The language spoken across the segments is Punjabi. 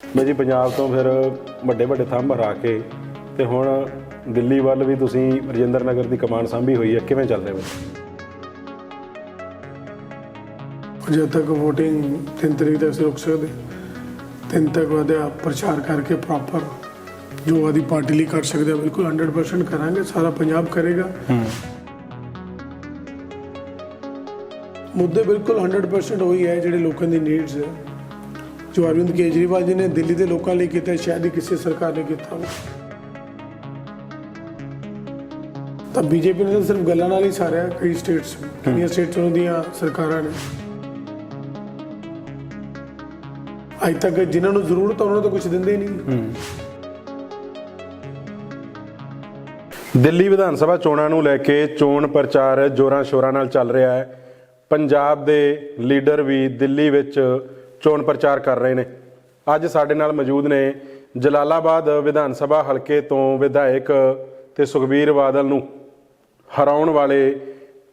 ਮੈਂ ਜੀ ਪੰਜਾਬ ਤੋਂ ਫਿਰ ਵੱਡੇ ਵੱਡੇ ਥੰਮ ਹਰਾ ਕੇ ਤੇ ਹੁਣ ਦਿੱਲੀ ਵੱਲ ਵੀ ਤੁਸੀਂ ਰਜਿੰਦਰ ਨਗਰ ਦੀ ਕਮਾਨ ਸੰਭੀ ਹੋਈ ਹੈ ਕਿਵੇਂ ਚੱਲ ਰਿਹਾ ਬਈ ਤੱਕ VOTING 3 ਤਰੀਕ ਤੱਕ ਅਸੀਂ ਰੁਕ ਸਕਦੇ ਤਿੰਨ ਤੱਕ ਵਧਿਆ ਪ੍ਰਚਾਰ ਕਰਕੇ ਪ੍ਰੋਪਰ ਜੋ ਆਦੀ ਪਾਰਟੀ ਲਈ ਕਰ ਸਕਦੇ ਆ ਬਿਲਕੁਲ 100% ਕਰਾਂਗੇ ਸਾਰਾ ਪੰਜਾਬ ਕਰੇਗਾ। ਮੁੱਦੇ ਬਿਲਕੁਲ 100% ਉਹੀ ਹੈ ਜਿਹੜੇ ਲੋਕਾਂ ਦੀ ਨੀਡਸ ਹੈ। ਜੋ ਅਰਵਿੰਦ ਕੇਜਰੀਵਾਲ ਜੀ ਨੇ ਦਿੱਲੀ ਦੇ ਲੋਕਾਂ ਲਈ ਕੀਤਾ ਸ਼ਾਇਦ ਹੀ ਕਿਸੇ ਸਰਕਾਰ ਨੇ ਕੀਤਾ ਹੋਵੇ। ਤਾਂ ਬੀਜੇਪੀ ਨੇ ਸਿਰਫ ਗੱਲਾਂ ਨਾਲ ਹੀ ਸਾਰਿਆ ਕਈ ਸਟੇਟਸ ਕਿੰਨੀਆਂ ਸਟੇਟਸ ਦੀਆਂ ਸਰਕਾਰਾਂ ਨੇ। ਅੱਜ ਤੱਕ ਜਿਨ੍ਹਾਂ ਨੂੰ ਜ਼ਰੂਰਤ ਉਹਨਾਂ ਨੂੰ ਤਾਂ ਕੁਝ ਦਿੰਦੇ ਨਹੀਂ। ਦਿੱਲੀ ਵਿਧਾਨ ਸਭਾ ਚੋਣਾਂ ਨੂੰ ਲੈ ਕੇ ਚੋਣ ਪ੍ਰਚਾਰ ਜੋਰਾਂ ਸ਼ੋਰਾਂ ਨਾਲ ਚੱਲ ਰਿਹਾ ਹੈ। ਪੰਜਾਬ ਦੇ ਲੀਡਰ ਵੀ ਦਿੱਲੀ ਵਿੱਚ ਚੋਣ ਪ੍ਰਚਾਰ ਕਰ ਰਹੇ ਨੇ। ਅੱਜ ਸਾਡੇ ਨਾਲ ਮੌਜੂਦ ਨੇ ਜਲਾਲਾਬਾਦ ਵਿਧਾਨ ਸਭਾ ਹਲਕੇ ਤੋਂ ਵਿਧਾਇਕ ਤੇ ਸੁਖਬੀਰ ਬਾਦਲ ਨੂੰ ਹਰਾਉਣ ਵਾਲੇ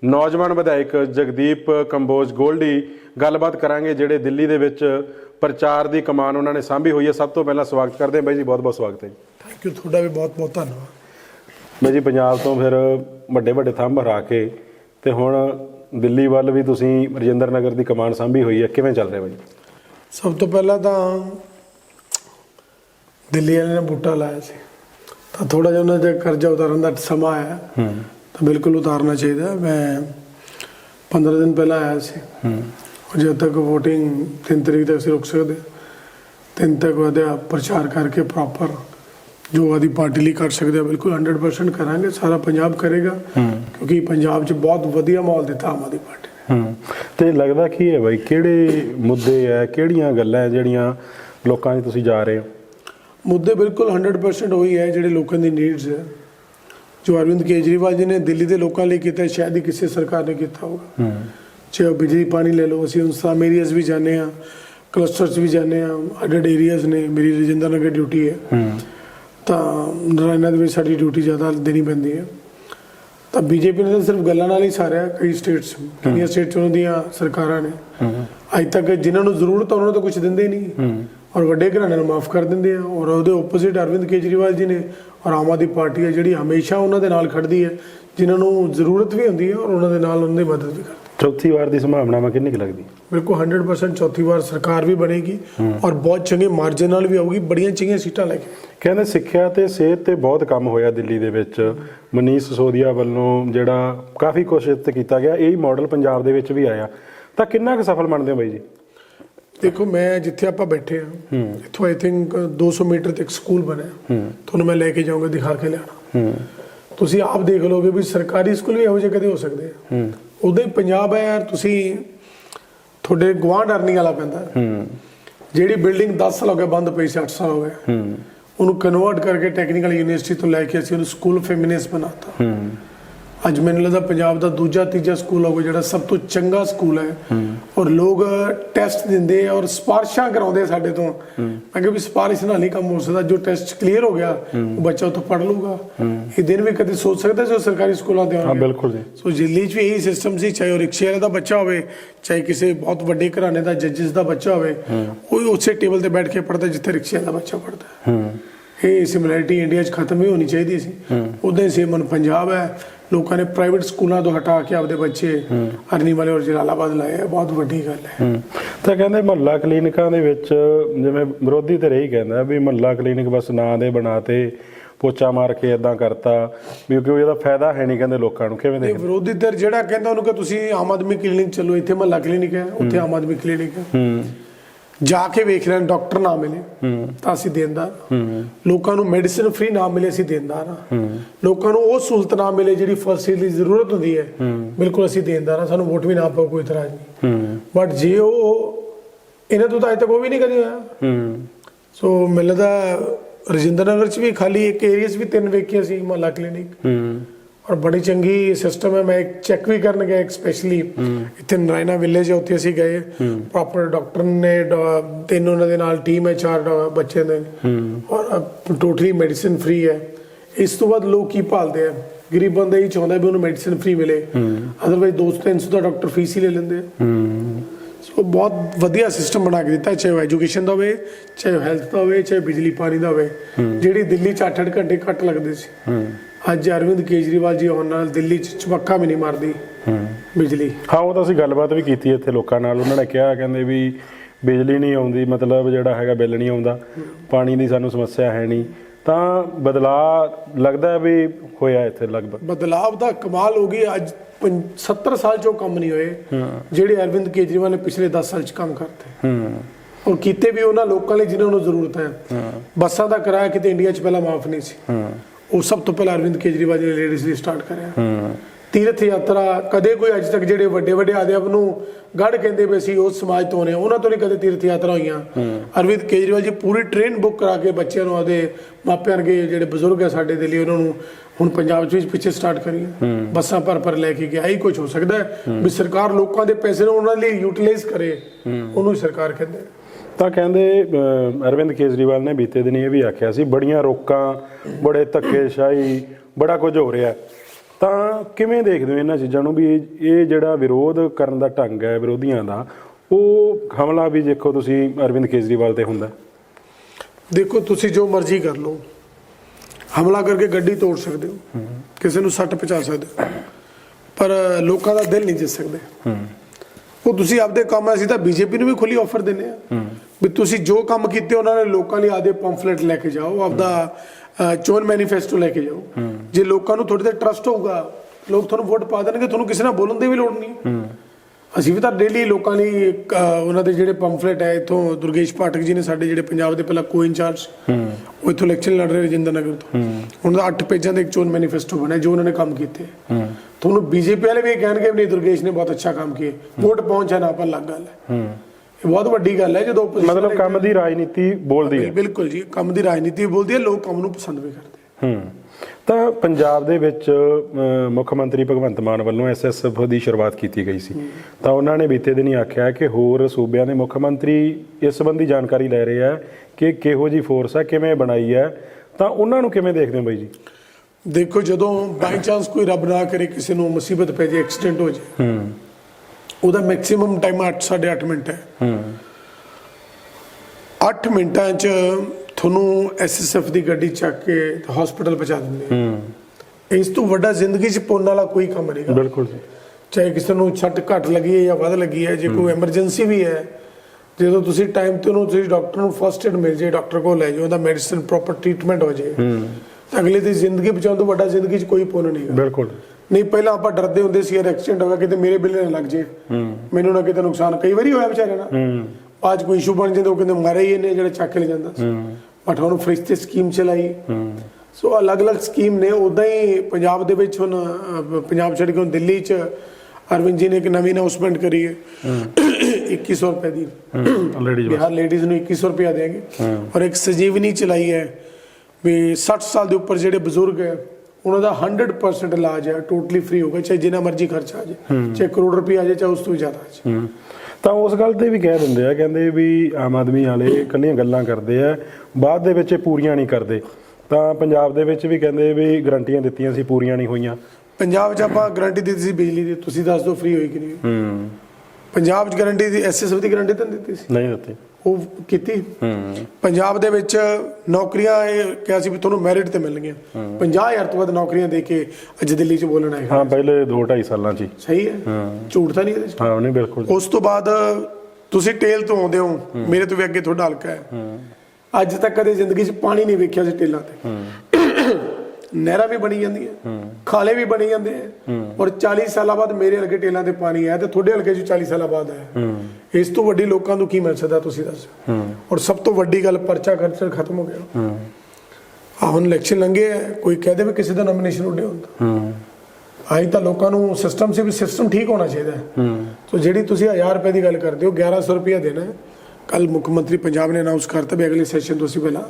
ਨੌਜਵਾਨ ਵਿਧਾਇਕ ਜਗਦੀਪ ਕੰਬੋਜ ਗੋਲਡੀ। ਗੱਲਬਾਤ ਕਰਾਂਗੇ ਜਿਹੜੇ ਦਿੱਲੀ ਦੇ ਵਿੱਚ ਪ੍ਰਚਾਰ ਦੀ ਕਮਾਨ ਉਹਨਾਂ ਨੇ ਸਾਂਭੀ ਹੋਈ ਹੈ। ਸਭ ਤੋਂ ਪਹਿਲਾਂ ਸਵਾਗਤ ਕਰਦੇ ਹਾਂ ਬਾਈ ਜੀ ਬਹੁਤ ਬਹੁਤ ਸਵਾਗਤ ਹੈ ਜੀ। ਥੈਂਕ ਯੂ ਤੁਹਾਡਾ ਵੀ ਬਹੁਤ ਬਹੁਤ ਧੰਨਵਾਦ। ਮੈਂ ਜੀ ਪੰਜਾਬ ਤੋਂ ਫਿਰ ਵੱਡੇ ਵੱਡੇ ਥੰਮ ਹਰਾ ਕੇ ਤੇ ਹੁਣ ਦਿੱਲੀ ਵੱਲ ਵੀ ਤੁਸੀਂ ਰਜਿੰਦਰ ਨਗਰ ਦੀ ਕਮਾਨ ਸੰਭੀ ਹੋਈ ਹੈ। ਕਿਵੇਂ ਚੱਲ ਰਿਹਾ ਬਾਈ ਸਭ ਤੋਂ ਪਹਿਲਾਂ ਤਾਂ ਦਿੱਲੀ ਵਾਲਿਆਂ ਨੇ ਬੂਟਾ ਲਾਇਆ ਸੀ। ਤਾਂ ਥੋੜਾ ਜਿਹਾ ਉਹਨਾਂ ਦਾ ਕਰਜ਼ਾ ਉਤਾਰਨ ਦਾ ਸਮਾਂ ਆਇਆ। ਹੂੰ। ਤਾਂ ਬਿਲਕੁਲ ਉਤਾਰਨਾ ਚਾਹੀਦਾ। ਮੈਂ 15 ਦਿਨ ਪਹਿਲਾਂ ਆਇਆ ਸੀ। ਹੂੰ। ਜਦ ਤੱਕ VOTING 3 ਤਰੀਕ ਤੱਕ ਅਸੀਂ ਰੁਕ ਸਕਦੇ। ਤਿੰਨ ਤੱਕ ਵਧਿਆ ਪ੍ਰਚਾਰ ਕਰਕੇ ਪ੍ਰੋਪਰ ਜੋ ਆਦੀ ਪਾਰਟੀ ਲਈ ਕਰ ਸਕਦੇ ਆ ਬਿਲਕੁਲ 100% ਕਰਾਂਗੇ। ਸਾਰਾ ਪੰਜਾਬ ਕਰੇਗਾ। ਕਿਉਂਕਿ ਪੰਜਾਬ 'ਚ ਬਹੁਤ ਵਧੀਆ ਮਾਹੌਲ ਦਿੱਤਾ ਆਮ ਆਦਮੀ ਪਾਰਟੀ ਹੂੰ। ਤੇ ਲੱਗਦਾ ਕੀ ਹੈ ਬਾਈ ਕਿਹੜੇ ਮੁੱਦੇ ਹੈ ਕਿਹੜੀਆਂ ਗੱਲਾਂ ਹੈ ਜਿਹੜੀਆਂ ਲੋਕਾਂ 'ਚ ਤੁਸੀਂ ਜਾ ਰਹੇ ਹੋ? ਮੁੱਦੇ ਬਿਲਕੁਲ 100% ਉਹੀ ਹੈ ਜਿਹੜੇ ਲੋਕਾਂ ਦੀ ਨੀਡਸ ਹੈ। ਜੋ ਅਰਵਿੰਦ ਕੇਜਰੀਵਾਲ ਜੀ ਨੇ ਦਿੱਲੀ ਦੇ ਲੋਕਾਂ ਲਈ ਕੀਤਾ ਸ਼ਾਇਦ ਹੀ ਕਿਸੇ ਸਰਕਾਰ ਨੇ ਕੀਤਾ ਹੋਗਾ ਹੂੰ। ਚਾਹੇ ਉਹ ਬਿਜਲੀ ਪਾਣੀ ਲੈ ਲਓ ਅਸੀਂ ਸਲਮ ਏਰੀਆਜ਼ ਵੀ ਜਾਂਦੇ ਆ ਕਲਸਟਰਸ ਵੀ ਜਾਂਦੇ ਆ ਅਡਡ ਏਰੀਆਜ਼ ਨੇ ਮੇਰੀ ਰਜਿੰਦਰ ਨਗਰ ਡਿਊਟੀ ਹੈ। ਹੂੰ। ਤਾਂ ਨਰਾਇਣਾ ਦੇ ਵਿੱਚ ਸਾਡੀ ਡਿਊਟੀ ਜ਼ਿਆਦਾ ਦੇਣੀ ਪੈਂਦੀ ਹੈ। ਤਾਂ ਬੀਜੇਪੀ ਨੇ ਤਾਂ ਸਿਰਫ ਗੱਲਾਂ ਨਾਲ ਹੀ ਸਾਰਿਆ ਕਈ ਸਟੇਟਸ ਕਿੰਨੀਆਂ ਸਟੇਟਸ ਉਹਨਾਂ ਦੀਆਂ ਸਰਕਾਰਾਂ ਨੇ। ਅੱਜ ਤੱਕ ਜਿਨ੍ਹਾਂ ਨੂੰ ਜ਼ਰੂਰਤ ਆ ਉਹਨਾਂ ਨੂੰ ਤਾਂ ਕੁਝ ਦਿੰਦੇ ਨਹੀਂ। ਔਰ ਵੱਡੇ ਘਰਾਣਿਆਂ ਨੂੰ ਮਾਫ ਕਰ ਦਿੰਦੇ ਆ। ਔਰ ਉਹਦੇ ਆਪੋਜ਼ਿਟ ਅਰਵਿੰਦ ਕੇਜਰੀਵਾਲ ਜੀ ਨੇ ਔਰ ਆਮ ਆਦਮੀ ਪਾਰਟੀ ਹੈ ਜਿਹੜੀ ਹਮੇਸ਼ਾ ਉਹਨਾਂ ਦੇ ਨਾਲ ਖੜਦੀ ਹੈ ਜਿਨ੍ਹਾਂ ਨੂੰ ਜ਼ਰੂਰਤ ਵੀ ਹੁੰਦੀ ਹੈ ਔਰ ਉਹਨਾਂ ਦੇ ਨਾਲ ਉਹਨਾਂ ਦੀ ਮਦਦ ਵੀ ਕਰਦੀ ਚੌਥੀ ਵਾਰ ਦੀ ਸੰਭਾਵਨਾ ਕਿੰਨੀ ਕੁ ਲੱਗਦੀ? ਬਿਲਕੁਲ 100% ਚੌਥੀ ਵਾਰ ਸਰਕਾਰ ਵੀ ਬਣੇਗੀ ਔਰ ਬਹੁਤ ਚੰਗੇ ਮਾਰਜਨ ਨਾਲ ਵੀ ਆਊਗੀ ਬੜੀਆਂ ਚੰਗੀਆਂ ਸੀਟਾਂ ਲੈ ਕੇ। ਕਹਿੰਦੇ ਸਿੱਖਿਆ ਤੇ ਸਿਹਤ ਤੇ ਬਹੁਤ ਕੰਮ ਹੋਇਆ ਦਿੱਲੀ ਦੇ ਵਿੱਚ। ਮਨੀਸ਼ ਸਿਸੋਦੀਆ ਵੱਲੋਂ ਜਿਹੜਾ ਕਾਫੀ ਕੋਸ਼ਿਸ਼ ਕੀਤਾ ਗਿਆ ਇਹ ਮਾਡਲ ਪੰਜਾਬ ਦੇ ਵਿੱਚ ਵੀ ਆਇਆ। ਤਾਂ ਕਿੰਨਾ ਕੁ ਸਫਲ ਮੰਨਦੇ ਹੋ ਬਾਈ ਜੀ? ਦੇਖੋ ਮੈਂ ਜਿੱਥੇ ਆਪਾਂ ਬੈਠੇ ਆ ਇੱਥੋਂ ਆਈ ਥਿੰਕ 200 ਮੀਟਰ ਤੇ ਇੱਕ ਸਕੂਲ ਬਣਿਆ। ਤੁਹਾਨੂੰ ਮੈਂ ਲੈ ਕੇ ਜਾਊਂਗਾ ਦਿਖਾ ਕੇ ਲਿਆਣਾ ਹੂੰ। ਤੁਸੀਂ ਆਪ ਦੇਖ ਲਓਗੇ ਵੀ ਸਰਕਾਰੀ ਸਕੂਲ ਵੀ ਇਹੋ ਜਿਹੇ ਕਦੇ ਹੋ ਸਕਦੇ ਆ। ਹੀ ਪੰਜਾਬ ਹੈ ਯਾਰ ਤੁਸੀਂ ਤੁਹਾਡੇ ਗਵਾਂਢ ਅਰਨਿੰਗ ਵਾਲਾ ਪੈਂਦਾ ਹੂੰ। ਜਿਹੜੀ ਬਿਲਡਿੰਗ 10 ਸਾਲ ਹੋ ਗਏ ਬੰਦ ਪਈ ਸੀ 8 ਸਾਲ ਹੋ ਗਏ। ਹੂੰ। ਉਹਨੂੰ ਕਨਵਰਟ ਕਰਕੇ ਟੈਕਨੀਕਲ ਯੂਨੀਵਰਸਿਟੀ ਤੋਂ ਲੈ ਕੇ ਅਸੀਂ ਉਹਨੂੰ ਸਕੂਲ ਫੈਮਿਨਿਸ ਬਣਾਤਾ। ਹੂੰ। ਅੱਜ ਮੈਨੂੰ ਲੱਗਦਾ ਪੰਜਾਬ ਦਾ ਦੂਜਾ ਤੀਜਾ ਸਕੂਲ ਹੋਊਗਾ ਜਿਹੜਾ ਸਭ ਤੋਂ ਚੰਗਾ ਸਕੂਲ ਹੈ। ਔਰ ਲੋਕ ਟੈਸਟ ਦਿੰਦੇ ਆ ਔਰ ਸਪਾਰਸ਼ਾਂ ਕਰਾਉਂਦੇ ਸਾਡੇ ਤੋਂ। ਮੈਂ ਕਿਹਾ ਵੀ ਸਪਾਰਿਸ਼ ਨਾਲ ਨਹੀਂ ਕੰਮ ਹੋ ਸਕਦਾ ਜੋ ਟੈਸਟ ਕਲੀਅਰ ਹੋ ਗਿਆ ਉਹ ਬੱਚਾ ਉੱਥੋਂ ਪੜ ਲੂਗਾ ਇਹ ਦਿਨ ਵੀ ਕਦੇ ਸੋਚ ਸਕਦਾ ਜੋ ਸਰਕਾਰੀ ਸਕੂਲਾਂ ਦੇ ਹਾਂ ਹੋਣਗੇ ਬਿਲਕੁਲ ਜੀ। ਸੋ ਦਿੱਲੀ 'ਚ ਵੀ ਇਹੀ ਸਿਸਟਮ ਸੀ ਚਾਹੇ ਉਹ ਰਿਕਸ਼ੇ ਵਾਲੇ ਦਾ ਬੱਚਾ ਹੋਵੇ ਚਾਹੇ ਕਿਸੇ ਬਹੁਤ ਵੱਡੇ ਘਰਾਣੇ ਦਾ ਜੱਜਸ ਦਾ ਬੱਚਾ ਹੋਵੇ ਉਹ ਉਸੇ ਟੇਬਲ ਤੇ ਬੈਠ ਕੇ ਪੜਦਾ ਜਿੱਥੇ ਰਿਕਸ਼ੇ ਵਾਲਾ ਬੱਚਾ ਪੜਦਾ ਹੂੰ। ਇਹ ਸਿਮਿਲੈਰਿਟੀ ਇੰਡੀਆ 'ਚ ਖਤਮ ਹੀ ਹੋਣੀ ਚਾਹੀਦੀ ਸੀ। ਉਦਾਂ ਹੀ ਸੇਮ ਪੰਜਾਬ ਹੈ। ਲੋਕਾਂ ਨੇ ਪ੍ਰਾਈਵੇਟ ਸਕੂਲਾਂ ਤੋਂ ਹਟਾ ਕੇ ਆਪਦੇ ਬੱਚੇ ਅਰਨੀ ਵਾਲੇ ਔਰ ਜਲਾਲਾਬਾਦ ਲਾਏ ਆ ਬਹੁਤ ਵੱਡੀ ਗੱਲ ਹੈ। ਤਾਂ ਕਹਿੰਦੇ ਮਹੱਲਾ ਕਲੀਨਿਕਾਂ ਦੇ ਵਿੱਚ ਜਿਵੇਂ ਵਿਰੋਧੀ ਤੇ ਰਹੀ ਕਹਿੰਦਾ ਵੀ ਮਹੱਲਾ ਕਲੀਨਿਕ ਬਸ ਨਾਂ ਦੇ ਬਣਾਤੇ ਪੋਚਾ ਮਾਰ ਕੇ ਇਦਾਂ ਕਰਤਾ ਵੀ ਕੋਈ ਇਹਦਾ ਫਾਇਦਾ ਹੈ ਨਹੀਂ ਕਹਿੰਦੇ ਲੋਕਾਂ ਨੂੰ ਕਿਵੇਂ ਇਹ ਦੇਖਦੇ? ਵਿਰੋਧੀ ਧਿਰ ਜਿਹੜਾ ਕਹਿੰਦਾ ਉਹਨੂੰ ਕਿ ਤੁਸੀਂ ਆਮ ਆਦਮੀ ਕਲੀਨਿਕ ਚੱਲੋ ਇੱਥੇ ਮਹੱਲਾ ਕਲੀਨਿਕ ਹੈ ਉੱਥੇ ਆਮ ਆਦਮੀ ਕਲੀਨਿਕ ਹੂੰ। ਜਾ ਕੇ ਵੇਖ ਲੈਣ ਡਾਕਟਰ ਨਾ ਮਿਲੇ ਤਾਂ ਅਸੀਂ ਹੂੰ। ਲੋਕਾਂ ਨੂੰ ਮੈਡੀਸਿਨ ਫ੍ਰੀ ਨਾ ਮਿਲੇ ਅਸੀਂ ਹਾਂ। ਹੂੰ। ਲੋਕਾਂ ਨੂੰ ਉਹ ਸਹੂਲਤ ਨਾ ਮਿਲੇ ਜਿਹੜੀ ਫਸਟ ਏਡ ਦੀ ਜ਼ਰੂਰਤ ਹੁੰਦੀ ਹੈ ਬਿਲਕੁਲ ਅਸੀਂ ਦੇਣਦਾਰ ਹਾਂ ਸਾਨੂੰ ਵੋਟ ਵੀ ਨਾ ਪਾਓ ਕੋਈ ਇਤਰਾਜ਼ ਨਹੀਂ। ਬਟ ਜੇ ਉਹ ਇਹਨਾਂ ਤੋਂ ਤਾਂ ਅਜੇ ਤੱਕ ਉਹ ਵੀ ਨਹੀਂ ਕਦੇ ਹੋਇਆ। ਸੋ ਮੈਨੂੰ ਲੱਗਦਾ ਰਜਿੰਦਰ ਨਗਰ ਚ ਵੀ ਖਾਲੀ ਇੱਕ ਏਰੀਆਸ ਵੀ ਤਿੰਨ ਵੇਖੀਆਂ ਸੀ ਮਹੱਲਾ ਕਲੀਨਿਕ ਔਰ ਬੜੀ ਚੰਗੀ ਸਿਸਟਮ ਹੈ। ਮੈਂ ਇੱਕ ਚੈੱਕ ਵੀ ਕਰਨ ਗਿਆ ਸਪੈਸ਼ਲੀ ਇੱਥੇ ਨਰਾਇਣਾ ਵਿਲੇਜ ਹੈ, ਉੱਥੇ ਅਸੀਂ ਗਏ। ਪ੍ਰੋਪਰ ਡਾਕਟਰ ਨੇ ਤਿੰਨ ਉਹਨਾਂ ਦੇ ਨਾਲ ਟੀਮ ਹੈ, ਚਾਰ ਬੱਚੇ ਦੇ। ਔਰ ਟੋਟਲੀ ਮੈਡੀਸਿਨ ਫ੍ਰੀ ਹੈ। ਇਸ ਤੋਂ ਬਾਅਦ ਲੋਕ ਕੀ ਭਾਲਦੇ ਆ? ਗਰੀਬ ਬੰਦਾ ਹੀ ਚਾਹੁੰਦਾ ਵੀ ਉਹਨੂੰ ਮੈਡੀਸਿਨ ਫ੍ਰੀ ਮਿਲੇ। ਅਦਰਵਾਈਜ਼ 200 300 ਦਾ ਡਾਕਟਰ ਫੀਸ ਹੀ ਲੈ ਲੈਂਦੇ ਸੋ ਬਹੁਤ ਵਧੀਆ ਸਿਸਟਮ ਬਣਾ ਕੇ ਦਿੱਤਾ, ਚਾਹੇ ਐਜੂਕੇਸ਼ਨ ਦਾ ਹੋਵੇ, ਚਾਹੇ ਹੈਲਥ ਦਾ ਹੋਵੇ, ਚਾਹੇ ਬਿਜਲੀ, ਪਾਣੀ ਦਾ ਹੋਵੇ। ਜਿਹੜੀ ਦਿੱਲੀ 'ਚ 8-8 ਘੰਟੇ ਕੱਟ ਲੱਗਦੇ ਸੀ। ਅੱਜ ਅਰਵਿੰਦ ਕੇਜਰੀਵਾਲ ਜੀ ਆਉਣ ਨਾਲ ਦਿੱਲੀ 'ਚ ਚਮੱਕਾ ਵੀ ਨਹੀਂ ਮਾਰਦੀ ਬਿਜਲੀ। ਹਾਂ ਉਹ ਤਾਂ ਅਸੀਂ ਗੱਲਬਾਤ ਵੀ ਕੀਤੀ ਇੱਥੇ ਲੋਕਾਂ ਨਾਲ। ਉਹਨਾਂ ਨੇ ਕਿਹਾ ਕਹਿੰਦੇ ਵੀ ਬਿਜਲੀ ਨਹੀਂ ਆਉਂਦੀ ਮਤਲਬ ਜਿਹੜਾ ਹੈਗਾ ਬਿੱਲ ਨਹੀਂ ਆਉਂਦਾ। ਪਾਣੀ ਦੀ ਸਾਨੂੰ ਸਮੱਸਿਆ ਹੈ ਨਹੀਂ। ਤਾਂ ਬਦਲਾਅ ਲੱਗਦਾ ਵੀ ਹੋਇਆ ਇੱਥੇ ਲਗਭਗ। ਬਦਲਾਵ ਦਾ ਕਮਾਲ ਹੋ ਗਈ। ਅੱਜ ਪੰ- 70 ਸਾਲ 'ਚੋਂ ਕੰਮ ਨਹੀਂ ਹੋਏ। ਜਿਹੜੇ ਅਰਵਿੰਦ ਕੇਜਰੀਵਾਲ ਨੇ ਪਿਛਲੇ 10 ਸਾਲ 'ਚ ਕੰਮ ਕਰਤੇ। ਹੂੰ। ਔਰ ਕੀਤੇ ਵੀ ਉਹਨਾਂ ਲੋਕਾਂ ਲਈ ਜਿਨ੍ਹਾਂ ਨੂੰ ਜ਼ਰੂਰਤ ਹੈ। ਬੱਸਾਂ ਦਾ ਕਿਰਾਇਆ ਕਿਤੇ ਇੰਡੀਆ 'ਚ ਪਹਿਲਾਂ ਮਾਫ ਨਹੀਂ ਸੀ। ਹੂੰ। ਉਹ ਸਭ ਤੋਂ ਪਹਿਲਾਂ ਅਰਵਿੰਦ ਕੇਜਰੀਵਾਲ ਜੀ ਨੇ ਲੇਡੀਜ਼ ਲਈ ਸਟਾਰਟ ਕਰਿਆ। ਹੂੰ ਤੀਰਥ ਯਾਤਰਾ ਕਦੇ ਕੋਈ ਅੱਜ ਤੱਕ ਜਿਹੜੇ ਵੱਡੇ ਵੱਡੇ ਆਦਿਆਪ ਨੂੰ ਗੜ ਕਹਿੰਦੇ ਪਏ ਸੀ ਉਸ ਸਮਾਜ ਤੋਂ ਨੇ ਉਹਨਾਂ ਤੋਂ ਨਹੀਂ ਕਦੇ ਤੀਰਥ ਯਾਤਰਾ ਹੋਈਆਂ। ਅਰਵਿੰਦ ਕੇਜਰੀਵਾਲ ਜੀ ਪੂਰੀ ਟ੍ਰੇਨ ਬੁੱਕ ਕਰਾ ਕੇ ਬੱਚਿਆਂ ਨੂੰ ਆਦੇ ਮਾਪਿਆਂ ਵਰਗੇ ਜਿਹੜੇ ਬਜ਼ੁਰਗ ਹੈ ਸਾਡੇ ਦੇ ਲਈ ਉਹਨਾਂ ਨੂੰ ਹੁਣ ਪੰਜਾਬ 'ਚ ਵੀ ਪਿੱਛੇ ਸਟਾਰਟ ਕਰੀਏ ਬੱਸਾਂ ਭਰ ਭਰ ਲੈ ਕੇ ਗਿਆ। ਹੀ ਕੁਝ ਹੋ ਸਕਦਾ ਵੀ ਸਰਕਾਰ ਲੋਕਾਂ ਦੇ ਪੈਸੇ ਨੂੰ ਉਹਨਾਂ ਲਈ ਯੂਟਿਲਾਈਜ਼ ਕਰੇ। ਉਹਨੂੰ ਸਰਕਾਰ ਕਹਿੰਦੇ ਤਾਂ ਕਹਿੰਦੇ ਅਰਵਿੰਦ ਕੇਜਰੀਵਾਲ ਨੇ ਬੀਤੇ ਦਿਨ ਇਹ ਵੀ ਆਖਿਆ ਸੀ ਬੜੀਆਂ ਰੋਕਾਂ ਬੜੇ ਧੱਕੇਸ਼ਾਹੀ ਬੜਾ ਕੁਝ ਹੋ ਰਿਹਾ। ਤਾਂ ਕਿਵੇਂ ਦੇਖਦੇ ਹੋ ਇਹਨਾਂ ਚੀਜ਼ਾਂ ਨੂੰ ਵੀ ਇਹ ਜਿਹੜਾ ਵਿਰੋਧ ਕਰਨ ਦਾ ਢੰਗ ਹੈ ਵਿਰੋਧੀਆਂ ਦਾ ਉਹ ਹਮਲਾ ਵੀ ਦੇਖੋ ਤੁਸੀਂ ਅਰਵਿੰਦ ਕੇਜਰੀਵਾਲ ਤੇ ਹੁੰਦਾ। ਦੇਖੋ ਤੁਸੀਂ ਜੋ ਮਰਜ਼ੀ ਕਰ ਲਓ। ਹਮਲਾ ਕਰਕੇ ਗੱਡੀ ਤੋੜ ਸਕਦੇ ਹੋ। ਕਿਸੇ ਨੂੰ ਸੱਟ ਪਹੁੰਚਾ ਸਕਦੇ ਹੋ। ਪਰ ਲੋਕਾਂ ਦਾ ਦਿਲ ਨਹੀਂ ਜਿੱਤ ਸਕਦੇ। ਉਹ ਤੁਸੀਂ ਆਪਦੇ ਕੰਮ ਅਸੀਂ ਤਾਂ ਬੀਜੇਪੀ ਨੂੰ ਵੀ ਖੁੱਲੀ ਆਫਰ ਦਿੰਦੇ ਆ ਵੀ ਤੁਸੀਂ ਜੋ ਕੰਮ ਕੀਤੇ ਉਹਨਾਂ ਨੇ ਲੋਕਾਂ ਲਈ ਆਦੇ ਪੰਫਲੇਟ ਲੈ ਕੇ ਜਾਓ ਆਪਦਾ ਚੋਣ ਮੈਨੀਫੈਸਟੋ ਲੈ ਕੇ ਜਾਓ। ਜੇ ਲੋਕਾਂ ਨੂੰ ਤੁਹਾਡੇ ਤੇ ਟਰਸਟ ਹੋਊਗਾ ਲੋਕ ਤੁਹਾਨੂੰ ਵੋਟ ਪਾ ਦੇਣਗੇ ਤੁਹਾਨੂੰ ਕਿਸੇ ਨਾਲ ਬੋਲਣ ਦੀ ਵੀ ਲੋੜ ਨਹੀਂ। ਅਸੀਂ ਵੀ ਤਾਂ ਡੇਲੀ ਲੋਕਾਂ ਲਈ ਉਹਨਾਂ ਦੇ ਜਿਹੜੇ ਪੰਫਲੇਟ ਹੈ ਇਥੋਂ ਦੁਰਗੇਸ਼ ਪਾਠਕ ਜੀ ਨੇ ਸਾਡੇ ਜਿਹੜੇ ਪੰਜਾਬ ਦੇ ਪਹਿਲਾਂ ਕੋ ਇੰਚਾਰਜ ਉਹ ਇਥੋਂ ਇਲੈਕਸ਼ਨ ਲੜ ਰਹੇ ਰਜਿੰਦਰ ਨਗਰ ਤੋਂ। ਉਹਨਾਂ ਦਾ 8 ਪੇਜਾਂ ਦਾ ਇੱਕ ਚੋਣ ਮੈਨੀਫੈਸਟੋ ਬਣਿਆ ਜੋ ਉਹਨਾਂ ਨੇ ਕੰਮ ਕੀਤੇ। ਤੁਹਾਨੂੰ ਬੀਜੇਪੀ ਵਾਲੇ ਵੀ ਇਹ ਕਹਿਣਗੇ ਵੀ ਨਹੀਂ ਦੁਰਗੇਸ਼ ਨੇ ਬਹੁਤ ਅੱਛਾ ਕੰਮ ਕੀਤਾ ਵੋਟ ਪਹੁੰਚਾ ਨਾ ਪਰ ਲੱਗ ਗੱਲ ਹੈ। ਇਹ ਬਹੁਤ ਵੱਡੀ ਗੱਲ ਹੈ ਜਦੋਂ opposition ਮਤਲਬ ਕੰਮ ਦੀ ਰਾਜਨੀਤੀ ਬੋਲਦੀ ਹੈ। ਬਿਲਕੁਲ ਜੀ ਕੰਮ ਦੀ ਰਾਜਨੀਤੀ ਬੋਲਦੀ ਹੈ ਲੋਕ ਕੰਮ ਨੂੰ ਪਸੰਦ ਵੀ ਕਰਦੇ ਹੂੰ। ਤਾਂ ਪੰਜਾਬ ਦੇ ਵਿੱਚ ਮੁੱਖ ਮੰਤਰੀ ਭਗਵੰਤ ਮਾਨ ਵੱਲੋਂ ਐਸਐਸਐਫ ਦੀ ਸ਼ੁਰੂਆਤ ਕੀਤੀ ਗਈ ਸੀ। ਤਾਂ ਉਹਨਾਂ ਨੇ ਬੀਤੇ ਦਿਨ ਆਖਿਆ ਕਿ ਹੋਰ ਸੂਬਿਆਂ ਦੇ ਮੁੱਖ ਮੰਤਰੀ ਇਸ ਸੰਬੰਧੀ ਜਾਣਕਾਰੀ ਲੈ ਰਹੇ ਆ ਕਿ ਕਿਹੋ ਜੀ ਫੋਰਸ ਹੈ ਕਿਵੇਂ ਬਣਾਈ ਹੈ ਤਾਂ ਉਹਨਾਂ ਨੂੰ ਕਿਵੇਂ ਦੇਖਦੇ ਹੋ ਬਾਈ ਜੀ? ਦੇਖੋ ਜਦੋਂ ਬਾਈ ਚਾਂਸ ਕੋਈ ਰੱਬ ਨਾ ਕਰੇ ਕਿਸੇ ਨੂੰ ਮੁਸੀਬਤ ਪੈ ਜਾਏ ਐਕਸੀਡੈਂਟ ਹੋ ਜਾਏ ਹੂੰ। ਉਹਦਾ ਮੈਕਸਿਮਮ ਟਾਈਮ 8 8.5 ਮਿੰਟ ਹੈ। ਹੂੰ। 8 ਮਿੰਟਾਂ 'ਚ ਤੁਹਾਨੂੰ ਐਸਐਸਐਫ ਦੀ ਗੱਡੀ ਚੱਕ ਕੇ ਹਸਪੀਟਲ ਪਹੁੰਚਾ ਦਿੰਦੇ। ਹੂੰ। ਇਸ ਤੋਂ ਵੱਡਾ ਜ਼ਿੰਦਗੀ 'ਚ ਪੁੰਨ ਵਾਲਾ ਕੋਈ ਕੰਮ ਨਹੀਂਗਾ ਬਿਲਕੁਲ ਜੀ। ਚਾਹੇ ਕਿਸੇ ਨੂੰ ਛੱਟ ਘੱਟ ਲੱਗੀ ਹੈ ਜਾਂ ਵੱਧ ਲੱਗੀ ਹੈ ਜੇ ਕੋਈ ਐਮਰਜੈਂਸੀ ਵੀ ਹੈ ਜਦੋਂ ਤੁਸੀਂ ਟਾਈਮ ਤੇ ਉਹਨੂੰ ਤੁਸੀਂ ਡਾਕਟਰ ਨੂੰ ਫਸਟ ਏਡ ਮਿਲ ਜੇ ਡਾਕਟਰ ਕੋਲ ਲੈ ਜਾਓ ਉਹਦਾ ਮੈਡੀਸਿਨ ਪ੍ਰੋਪਰ ਟ੍ਰੀਟਮੈਂਟ ਹੋ ਜੇ ਤਾਂ ਅਗਲੇ ਦੀ ਜ਼ਿੰਦਗੀ ਬਚਾਉਣ ਤੋਂ ਵੱਡਾ ਜ਼ਿੰਦਗੀ 'ਚ ਕੋਈ ਪੁੰਨ ਨਹੀਂਗਾ ਬਿਲਕੁਲ। ਨਹੀਂ ਪਹਿਲਾਂ ਆਪਾਂ ਡਰਦੇ ਹੁੰਦੇ ਸੀ ਯਾਰ ਐਕਸੀਡੈਂਟ ਹੋ ਗਿਆ ਕਿਤੇ ਮੇਰੇ ਬਿੱਲੇ ਨਾ ਲੱਗ ਜੇ। ਮੈਨੂੰ ਨਾ ਕਿਤੇ ਨੁਕਸਾਨ ਕਈ ਵਾਰੀ ਹੋਇਆ ਵਿਚਾਰੇ ਨਾਲ। ਅੱਜ ਕੋਈ ਇਸ਼ੂ ਬਣ ਜਾਂਦਾ ਉਹ ਕਹਿੰਦੇ ਮਾਰੇ ਹੀ ਇਹਨੇ ਜਿਹੜਾ ਚੱਕ ਲੈ ਜਾਂਦਾ। ਬਟ ਹੁਣ ਫਰਿਸ਼ਤੇ ਸਕੀਮ ਚਲਾਈ। ਸੋ ਅਲੱਗ-ਅਲੱਗ ਸਕੀਮ ਨੇ ਉਦਾਂ ਹੀ ਪੰਜਾਬ ਦੇ ਵਿੱਚ ਹੁਣ ਪੰਜਾਬ ਛੱਡ ਕੇ ਹੁਣ ਦਿੱਲੀ 'ਚ ਅਰਵਿੰਦ ਜੀ ਨੇ ਇੱਕ ਨਵੀਂ ਅਨਾਉਂਸਮੈਂਟ ਕਰੀ ਹੈ। 2100 ਰੁਪਏ ਦੀ। ਆਲਰੇਡੀ ਬਿਹਾਰ ਲੇਡੀਜ਼ ਨੂੰ 2100 ਰੁਪਏ ਦੇਣਗੇ ਔਰ ਇੱਕ ਸੰਜੀਵਨੀ ਚਲਾਈ ਹੈ ਵੀ 60 ਸਾਲ ਦੇ ਉੱਪਰ ਜਿਹੜੇ ਬਜ਼ੁਰਗ ਹੈ ਉਹਨਾਂ ਦਾ 100% ਇਲਾਜ ਹੈ ਟੋਟਲੀ ਫ੍ਰੀ ਹੋਗਾ ਚਾਹੇ ਜਿੰਨਾ ਮਰਜ਼ੀ ਖਰਚਾ ਆ ਜਾਏ ਚਾਹੇ ਕਰੋੜ ਰੁਪਏ ਆ ਜਾਏ ਚਾਹੇ ਉਸ ਤੋਂ ਜ਼ਿਆਦਾ ਆ ਜਾਏ। ਤਾਂ ਉਸ ਗੱਲ ਤੇ ਵੀ ਕਹਿ ਦਿੰਦੇ ਆ ਕਹਿੰਦੇ ਵੀ ਆਮ ਆਦਮੀ ਵਾਲੇ ਇਕੱਲੀਆਂ ਗੱਲਾਂ ਕਰਦੇ ਆ ਬਾਅਦ ਦੇ ਵਿੱਚ ਇਹ ਪੂਰੀਆਂ ਨਹੀਂ ਕਰਦੇ। ਤਾਂ ਪੰਜਾਬ ਦੇ ਵਿੱਚ ਵੀ ਕਹਿੰਦੇ ਵੀ ਗਰੰਟੀਆਂ ਦਿੱਤੀਆਂ ਸੀ ਪੂਰੀਆਂ ਨਹੀਂ ਹੋਈਆਂ। ਪੰਜਾਬ 'ਚ ਆਪਾਂ ਗਾਰੰਟੀ ਦਿੱਤੀ ਸੀ ਬਿਜਲੀ ਦੀ ਤੁਸੀਂ ਦੱਸ ਦਿਓ ਫ੍ਰੀ ਹੋਈ ਕਿ ਨਹੀਂ। ਹੂੰ। ਪੰਜਾਬ 'ਚ ਗਾਰੰਟੀ ਦੀ ਐਸਐਸਐਫ ਦੀ ਗਾਰੰਟੀ ਤਾਂ ਦਿੱਤੀ ਸੀ? ਨਹੀਂ ਦਿੱਤੀ। ਉਹ ਕੀਤੀ। ਹੂੰ ਪੰਜਾਬ ਦੇ ਵਿੱਚ ਨੌਕਰੀਆਂ ਇਹ ਕਿਹਾ ਸੀ ਵੀ ਤੁਹਾਨੂੰ ਮੈਰਿਟ ਤੇ ਮਿਲਣਗੀਆਂ। 50000 ਤੋਂ ਵੱਧ ਨੌਕਰੀਆਂ ਦੇ ਕੇ ਅੱਜ ਦਿੱਲੀ 'ਚ ਬੋਲਣਾ ਹੈ ਹਾਂ ਪਹਿਲੇ 2 2.5 ਸਾਲਾਂ 'ਚ ਸਹੀ ਹੈ? ਝੂਠ ਤਾਂ ਨਹੀਂ ਇਹਦੇ 'ਚ? ਹਾਂ ਨਹੀਂ ਬਿਲਕੁਲ। ਉਸ ਤੋਂ ਬਾਅਦ ਤੁਸੀਂ ਟੇਲ ਤੋਂ ਆਉਂਦੇ ਹੋ। ਮੇਰੇ ਤੋਂ ਵੀ ਅੱਗੇ ਤੁਹਾਡਾ ਹਲਕਾ ਹੈ। ਅੱਜ ਤੱਕ ਕਦੇ ਜ਼ਿੰਦਗੀ 'ਚ ਪਾਣੀ ਨਹੀਂ ਵੇਖਿਆ ਸੀ ਟੇਲਾਂ ਤੇ। ਨਹਿਰਾਂ ਵੀ ਬਣੀ ਜਾਂਦੀਆਂ ਖਾਲੇ ਵੀ ਬਣੀ ਜਾਂਦੇ ਆ। ਔਰ 40 ਸਾਲਾਂ ਬਾਅਦ ਮੇਰੇ ਹਲਕੇ ਟੇਲਾਂ ਤੇ ਪਾਣੀ ਆਇਆ ਤੇ ਤੁਹਾਡੇ ਹਲਕੇ 'ਚ 40 ਸਾਲਾਂ ਬਾਅਦ ਆਇਆ। ਇਸ ਤੋਂ ਵੱਡੀ ਲੋਕਾਂ ਨੂੰ ਕੀ ਮਿਲ ਸਕਦਾ ਤੁਸੀਂ ਦੱਸੋ ਔਰ ਸਭ ਤੋਂ ਵੱਡੀ ਗੱਲ ਪਰਚਾ ਖਰਚਾ ਖਤਮ ਹੋ ਗਿਆ। ਆ ਹੁਣ ਇਲੈਕਸ਼ਨ ਲੰਘੇ ਆ ਕੋਈ ਕਹਦੇ ਵੀ ਕਿਸੇ ਦਾ ਨੋਮੀਨੇਸ਼ਨ ਉੱਡੇ ਹੁੰਦਾ ਆਈ ਤਾਂ ਲੋਕਾਂ ਨੂੰ ਸਿਸਟਮ ਸੀ ਵੀ ਸਿਸਟਮ ਠੀਕ ਹੋਣਾ ਚਾਹੀਦਾ ਹੈ। ਸੋ ਜਿਹੜੀ ਤੁਸੀਂ 1000 ਰੁਪਏ ਦੀ ਗੱਲ ਕਰਦੇ ਹੋ 1100 ਰੁਪਏ ਦੇਣਾ ਕੱਲ ਮੁੱਖ ਮੰਤਰੀ ਪੰਜਾਬ ਨੇ ਅਨਾਉਂਸ ਕਰਤਾ ਵੀ ਅਗਲੇ ਸੈਸ਼ਨ ਤੋਂ ਅਸੀਂ ਪਹਿਲਾਂ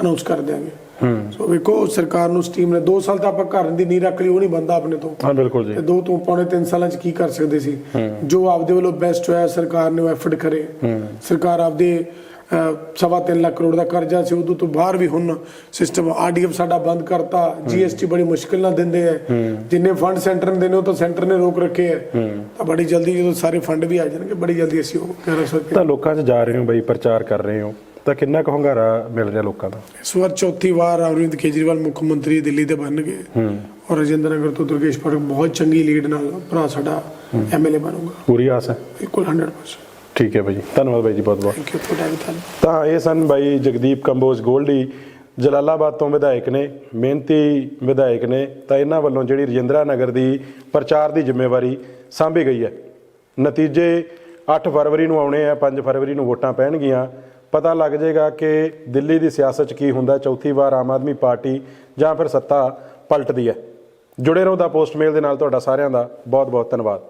ਅਨਾਉਂਸ ਕਰ ਦਿਆਂਗੇ। ਸੋ ਵੇਖੋ ਸਰਕਾਰ ਨੂੰ ਸਟੀਮ ਨੇ 2 ਸਾਲ ਤਾਂ ਆਪਾਂ ਘਰ ਦੀ ਨਹੀਂ ਰੱਖ ਲਈ ਉਹ ਨਹੀਂ ਬੰਦਾ ਆਪਣੇ ਤੋਂ। ਹਾਂ ਬਿਲਕੁਲ ਜੀ। ਤੇ ਦੋ ਤੋਂ ਪੌਣੇ 3 ਸਾਲਾਂ ਚ ਕੀ ਕਰ ਸਕਦੇ ਸੀ? ਜੋ ਆਪਦੇ ਵੱਲੋਂ ਬੈਸਟ ਹੋਇਆ ਸਰਕਾਰ ਨੇ ਉਹ ਐਫਰਟ ਕਰੇ। ਸਰਕਾਰ ਆਪਦੇ ਸਵਾ ਤਿੰਨ ਲੱਖ ਕਰੋੜ ਦਾ ਕਰਜ਼ਾ ਸੀ ਉਦੋਂ ਤੋਂ ਬਾਹਰ ਵੀ ਹੁਣ ਸਿਸਟਮ ਆਰਡੀਐਫ ਸਾਡਾ ਬੰਦ ਕਰਤਾ। ਜੀਐਸਟੀ ਬੜੀ ਮੁਸ਼ਕਿਲ ਨਾਲ ਦਿੰਦੇ ਹੈ। ਜਿੰਨੇ ਫੰਡ ਸੈਂਟਰ ਨੇ ਦੇਣੇ ਉਹ ਤਾਂ ਸੈਂਟਰ ਨੇ ਰੋਕ ਰੱਖੇ ਹੈ। ਤਾਂ ਬੜੀ ਜਲਦੀ ਜਦੋਂ ਸਾਰੇ ਫੰਡ ਵੀ ਆ ਜਾਣਗੇ ਬੜੀ ਜਲਦੀ ਅਸੀਂ ਉਹ ਕਰ ਸਕਦੇ ਤਾਂ ਲੋਕਾਂ 'ਚ ਜਾ ਰਹੇ ਹੋ ਬਈ ਪ੍ਰਚਾਰ ਕਰ ਰਹੇ ਹੋ। ਤਾਂ ਕਿੰਨਾ ਕੁ ਹੁੰਗਾਰਾ ਮਿਲ ਰਿਹਾ ਲੋਕਾਂ ਦਾ? ਇਸ ਵਾਰ ਚੌਥੀ ਵਾਰ ਅਰਵਿੰਦ ਕੇਜਰੀਵਾਲ ਮੁੱਖ ਮੰਤਰੀ ਦਿੱਲੀ ਦੇ ਬਣ ਗਏ ਔਰ ਰਜਿੰਦਰ ਨਗਰ ਤੋਂ ਦੁਰਗੇਸ਼ ਪਾਠਕ ਬਹੁਤ ਚੰਗੀ ਲੀਡ ਨਾਲ ਭਰਾ ਸਾਡਾ ਐਮਐਲਏ ਬਣੂਗਾ। ਪੂਰੀ ਆਸ ਹੈ? ਬਿਲਕੁਲ 100% ਠੀਕ ਹੈ ਜੀ ਧੰਨਵਾਦ ਬਾਈ ਜੀ ਬਹੁਤ ਬਹੁਤ। ਥੈਂਕ ਯੂ ਫॉर ਟਾਈਮ ਤਾਂ ਇਹ ਸਨ ਬਾਈ ਜਗਦੀਪ ਕੰਬੋਜ ਗੋਲਡੀ। ਜਲਾਲਾਬਾਦ ਤੋਂ ਵਿਧਾਇਕ ਨੇ ਮਿਹਨਤੀ ਵਿਧਾਇਕ ਨੇ। ਤਾਂ ਇਹਨਾਂ ਵੱਲੋਂ ਜਿਹੜੀ ਰਜਿੰਦਰਾ ਨਗਰ ਦੀ ਪ੍ਰਚਾਰ ਦੀ ਜ਼ਿੰਮੇਵਾਰੀ ਸਾਂਭੀ ਗਈ ਹੈ। ਨਤੀਜੇ 8 ਫਰਵਰੀ ਨੂੰ ਆਉਣੇ ਆ 5 ਫਰਵਰੀ ਨੂੰ ਵੋਟਾਂ ਪੈਣਗੀਆਂ। ਪਤਾ ਲੱਗ ਜਾਏਗਾ ਕਿ ਦਿੱਲੀ ਦੀ ਸਿਆਸਤ 'ਚ ਕੀ ਹੁੰਦਾ, ਚੌਥੀ ਵਾਰ ਆਮ ਆਦਮੀ ਪਾਰਟੀ ਜਾਂ ਫਿਰ ਸੱਤਾ ਪਲਟਦੀ ਹੈ। ਜੁੜੇ ਰਹੋ ਦਾ ਪੋਸਟਮੇਲ ਦੇ ਨਾਲ ਤੁਹਾਡਾ ਸਾਰਿਆਂ ਦਾ ਬਹੁਤ ਬਹੁਤ ਧੰਨਵਾਦ।